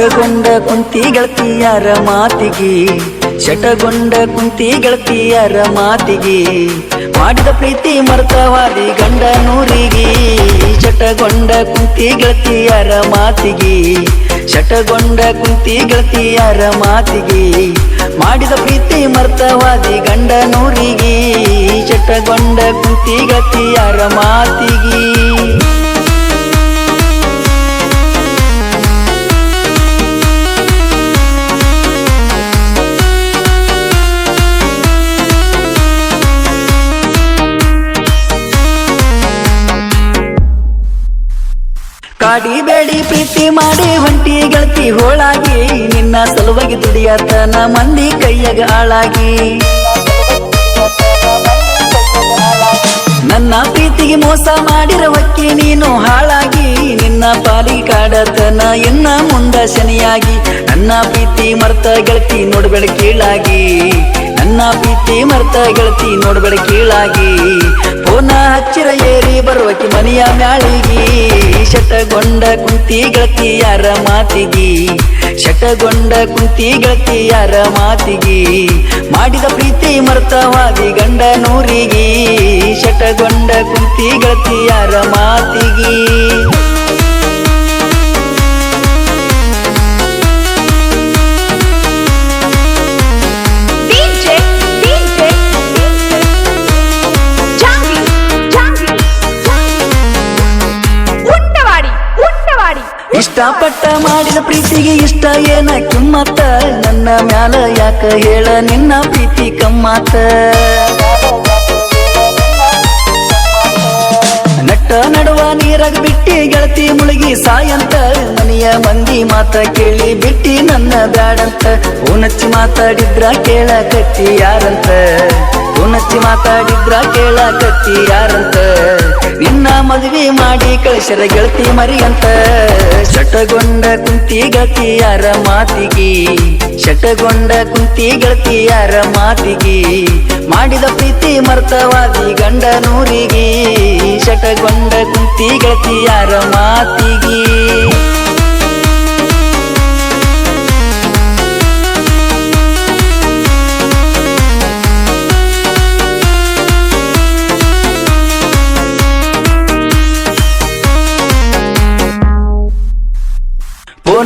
ಶಟಗೊಂಡ ಕುಂತಿ ಗೆಳತಿಯರ ಮಾತಿಗೆ, ಶಟಗೊಂಡ ಕುಂತಿ ಗೆಳತಿಯರ ಮಾತಿಗೆ, ಮಾಡಿದ ಪ್ರೀತಿ ಮರ್ತವಾದಿ ಗಂಡ ನೂರಿಗೆ, ಶಟಗೊಂಡ ಕುಂತಿ ಗೆಳತಿಯರ ಮಾತಿಗೆ, ಶಟಗೊಂಡ ಕುಂತಿ ಗೆಳತಿಯರ ಮಾತಿಗೆ, ಮಾಡಿದ ಪ್ರೀತಿ ಮರ್ತವಾದಿ ಗಂಡ ನೂರಿಗೆ, ಶಟಗೊಂಡ ಕುಂತಿ ಗೆಳತಿಯರ ಮಾತಿಗೆ. ಕಾಡಿ ಬೇಡಿ, ಪ್ರೀತಿ ಮಾಡಿ ಹೊಂಟಿ ಗೆಳತಿ ಹೋಳಾಗಿ. ನಿನ್ನ ಸಲುವಾಗಿ ದುಡಿಯತನ ಮಂದಿ ಕೈಯಾಗ ಹಾಳಾಗಿ. ನನ್ನ ಪ್ರೀತಿಗೆ ಮೋಸ ಮಾಡಿರ ಹೊಕ್ಕಿ ನೀನು ಹಾಳಾಗಿ. ನಿನ್ನ ಪಾಲಿ ಕಾಡತನ ಇನ್ನ ಮುಂದ ಶನಿಯಾಗಿ. ನನ್ನ ಪ್ರೀತಿ ಮರ್ತ ಗೆಳತಿ ನೋಡ್ಬೇಡ ಕೀಳಾಗಿ. ನನ್ನ ಪ್ರೀತಿ ಮರ್ತ ಗೆಳತಿ ನೋಡ್ಬೇಡ ಕೀಳಾಗಿ. ಪೋನ ಹಚ್ಚಿರ ಏರಿ ಬರುವಕಿ ಮನೆಯ ಮ್ಯಾಳಿಗಿ. ಶಟಗೊಂಡ ಕುಂತಿ ಗೆಳತಿ ಯಾರ ಮಾತಿಗಿ. ಶಟಗೊಂಡ ಕುಂತಿ ಗಳತಿ ಯಾರ ಮಾತಿಗಿ. ಮಾಡಿದ ಪ್ರೀತಿ ಮರ್ತವಾದಿ ಗಂಡ ನೂರಿಗಿ. ಶಟಗೊಂಡ ಕುಂತಿ ಗಳತಿ ಯಾರ ಮಾತಿಗಿ. ಇಷ್ಟಪಟ್ಟ ಮಾಡಿದ ಪ್ರೀತಿಗೆ ಇಷ್ಟ ಏನ ಕಿಮ್ಮತ್ತ? ನನ್ನ ಮ್ಯಾಲ ಯಾಕ ಹೇಳ ನಿನ್ನ ಪ್ರೀತಿ ಕಮ್ಮತ್ತ ನಟ್ಟ ನಡುವ ನೀರಾಗ ಬಿಟ್ಟಿ ಗೆಳತಿ ಮುಳುಗಿ ಸಾಯಂತ? ಮನೆಯ ಮಂದಿ ಮಾತ ಕೇಳಿ ಬಿಟ್ಟಿ ನನ್ನ ಬ್ಯಾಡಂತ? ಓನಚ್ಚಿ ಮಾತಾಡಿದ್ರ ಕೇಳ ಕಟ್ಟಿ ಯಾರಂತ? ಉನಚ್ಚಿ ಮಾತಾಡಿದ್ರ ಕೇಳ ಕತ್ತಿ ಯಾರಂತ? ನಿನ್ನ ಮದುವೆ ಮಾಡಿ ಕಳಿಸರ ಗೆಳತಿ ಮರಿ ಅಂತ. ಶಟಗೊಂಡ ಕುಂತಿ ಗೆಳತಿ ಯಾರ ಮಾತಿಗಿ? ಶಟಗೊಂಡ ಕುಂತಿ ಗೆಳತಿ ಯಾರ ಮಾತಿಗಿ? ಮಾಡಿದ ಪ್ರೀತಿ ಮರ್ತವಾದಿ ಗಂಡ ನೂರಿಗಿ. ಶಟಗೊಂಡ ಕುಂತಿ ಗೆಳತಿ ಯಾರ ಮಾತಿಗಿ?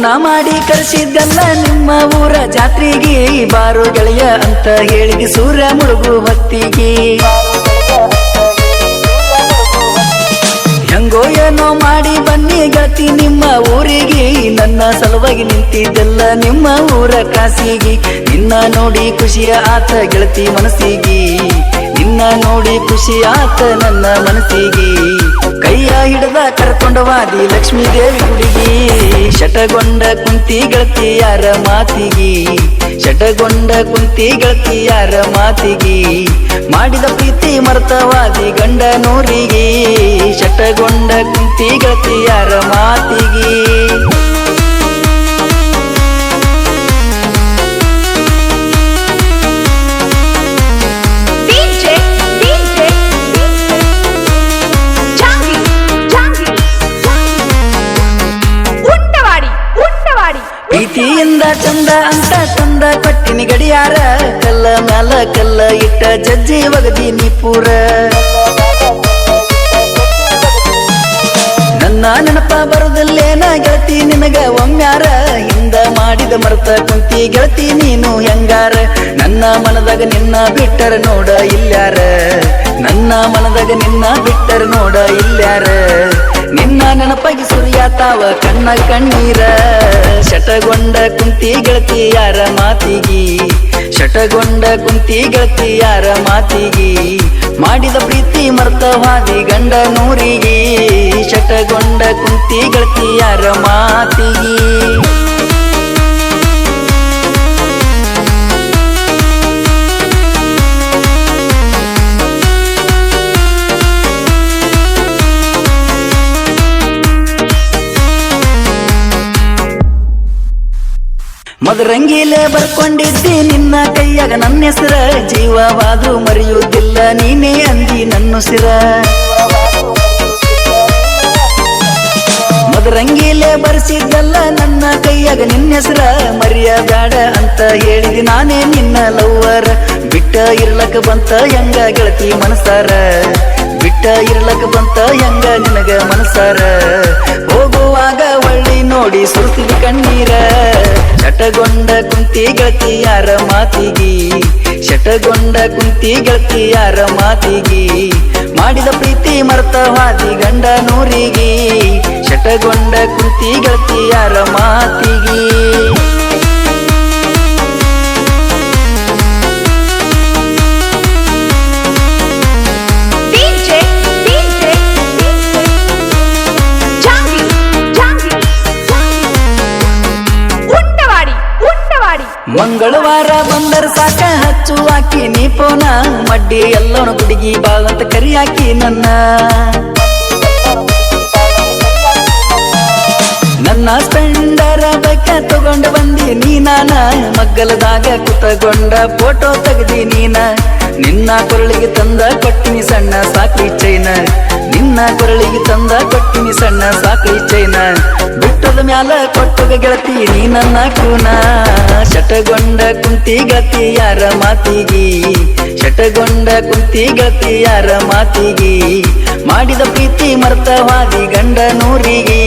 ಫೋನ ಮಾಡಿ ಕರೆಸಿದ್ದಲ್ಲ ನಿಮ್ಮ ಊರ ಜಾತ್ರೆಗೆ ಬಾರೋ ಗೆಳೆಯ ಅಂತ ಹೇಳಿ ಸೂರ್ಯ ಮುಳುಗು ಹೊತ್ತಿಗೆ. ಹೆಂಗೋ ಏನೋ ಮಾಡಿ ಬನ್ನಿ ಗೆಳತಿ, ನಿಮ್ಮ ಊರಿಗೆ ನನ್ನ ಸಲುವಾಗಿ ನಿಂತಿದ್ದೆಲ್ಲ ನಿಮ್ಮ ಊರ ಕಾಸಿಗೆ. ನಿನ್ನ ನೋಡಿ ಖುಷಿಯ ಆತ ಗೆಳತಿ ಮನಸ್ಸಿಗೆ. ನಿನ್ನ ನೋಡಿ ಖುಷಿ ಆತ ನನ್ನ ಮನಸ್ಸಿಗೆ. ಕೈಯ ಹಿಡದ ಕರ್ಕೊಂಡವಾದಿ ಲಕ್ಷ್ಮೀ ದೇವಿ ಹುಡುಗಿ. ಶಟಗೊಂಡ ಕುಂತಿ ಗೆಳತಿ ಯಾರ ಮಾತಿಗೆ. ಶಟಗೊಂಡ ಕುಂತಿ ಗೆಳತಿ ಯಾರ ಮಾತಿಗೆ. ಮಾಡಿದ ಪ್ರೀತಿ ಮರ್ತವಾದಿ ಗಂಡ ನೂರಿಗೆ. ಶಟಗೊಂಡ ಕುಂತಿ ಗೆಳತಿ ಯಾರ ಮಾತಿಗೆ. ತಂದ ಗಡಿಯಾರ, ಕಲ್ಲ ಮ್ಯಾಲ ಕಲ್ಲ ಇಟ್ಟ ಜಜ್ಜಿ ಒಗದೀನಿ ಪೂರ ನನ್ನ ನೆನಪ ಬರುದಿಲ್ಲೇನ ಗೆಳತಿ ನಿನಗ ಒಮ್ಮ್ಯಾರ ಹಿಂದ ಮಾಡಿದ ಮರ್ತ ಕುಂತಿ ಗೆಳತಿ ನೀನು ಹೆಂಗಾರ? ನನ್ನ ಮನದಾಗ ನಿನ್ನ ಬಿಟ್ಟರ ನೋಡ ಇಲ್ಯಾರ? ನನ್ನ ಮನದಾಗ ನಿನ್ನ ಬಿಟ್ಟರ ನೋಡ ಇಲ್ಯಾರ? ನಿನ್ನ ನೆನಪಾಗಿ ಸುರಿಯಾತಾವ ಕಣ್ಣ ಕಣ್ಣೀರ. ಶಟಗೊಂಡ ಕುಂತಿ ಗೆಳತಿ ಯಾರ ಮಾತಿಗಿ? ಶಟಗೊಂಡ ಕುಂತಿ ಗೆಳತಿ ಯಾರ ಮಾತಿಗಿ? ಮಾಡಿದ ಪ್ರೀತಿ ಮರ್ತವಾದಿ ಗಂಡ ನೂರಿಗಿ ಶಟಗೊಂಡ ಕುಂತಿ ಗೆಳತಿ ಯಾರ ಮಾತಿಗಿ? ಮದರಂಗಿಲೆ ಬರ್ಕೊಂಡಿದ್ದಿ ನಿನ್ನ ಕೈಯಾಗ ನನ್ನ ಹೆಸರ. ಜೀವವಾದ್ರೂ ಮರೆಯುವುದಿಲ್ಲ ನೀನೇ ಅಂದಿ ನನ್ನ ಸಿರ ಮದರಂಗಿಲೆ ಬರ್ಸಿದ್ದಲ್ಲ ನನ್ನ ಕೈಯಾಗ ನಿನ್ನ ಹೇಳಿದಿ ನಾನೇ ನಿನ್ನ ಲವ್ವರ. ಬಿಟ್ಟ ಇರ್ಲಕ್ಕ ಬಂತ ಹೆಂಗ ಗೆಳತಿ ಮನಸಾರ. ಬಿಟ್ಟ ಇರ್ಲಕ್ಕ ಬಂತ ಹೆಂಗ ನಿನಗ ಮನಸಾರ. ನೋಡಿ ಸುರಿಸಿದ ಕಣ್ಣೀರ. ಶಟಗೊಂಡ ಕುಂತಿ ಗಳತಿ ಯಾರ ಮಾತಿಗಿ? ಶಟಗೊಂಡ ಕುಂತಿ ಗಳತಿ ಯಾರ ಮಾತಿಗಿ? ಮಾಡಿದ ಪ್ರೀತಿ ಮರ್ತವಾದಿ ಗಂಡ ನೂರಿಗಿ. ಶಟಗೊಂಡ ಕುಂತಿ ಗಳತಿ ಯಾರ ಮಾತಿಗಿ? ಮಂಗಳವಾರ ಬಂದರ ಸಾಕ ಹಚ್ಚು ಹಾಕಿ ನೀ ಪೋನ. ಮಡ್ಡಿ ಎಲ್ಲೋಣ ಹುಡುಗಿ ಬಾಳಂತ ಕರಿ ಹಾಕಿ ನನ್ನ. ನನ್ನ ಸ್ಪೆಂಡರ ಬೈಕ ತಗೊಂಡ ಬಂದಿ ನೀ ನಾನ. ಮಗ್ಗಲದಾಗ ಕುತಗೊಂಡ ಫೋಟೋ ತೆಗ್ದಿ ನೀನ. ನಿನ್ನ ಕೊರಳಿಗೆ ತಂದ ಕೊಟ್ಟಿನಿ ಸಣ್ಣ ಸಾಕ್ರಿ ಚೈನ. ನಿನ್ನ ಕೊರಳಿಗೆ ತಂದ ಕೊಟ್ಟಿನಿ ಸಣ್ಣ ಸಾಕ್ರಿ ಚೈನ. ಬಿಟ್ಟದ ಮ್ಯಾಲ ಕೊಟ್ಟಗ ಗೆಳತಿ ನೀ ನನ್ನ ಕೂನ ಶಟಗೊಂಡ ಕುಂತಿ ಗತಿ ಯಾರ ಮಾತಿಗಿ? ಶಟಗೊಂಡ ಕುಂತಿ ಗತಿ ಯಾರ ಮಾತಿಗಿ? ಮಾಡಿದ ಪ್ರೀತಿ ಮರ್ತವಾದಿ ಗಂಡ ನೂರಿಗಿ.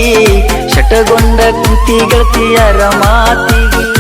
ಶಟಗೊಂಡ ಕುಂತಿ ಗೆಳತಿ ಯಾರ ಮಾತಿ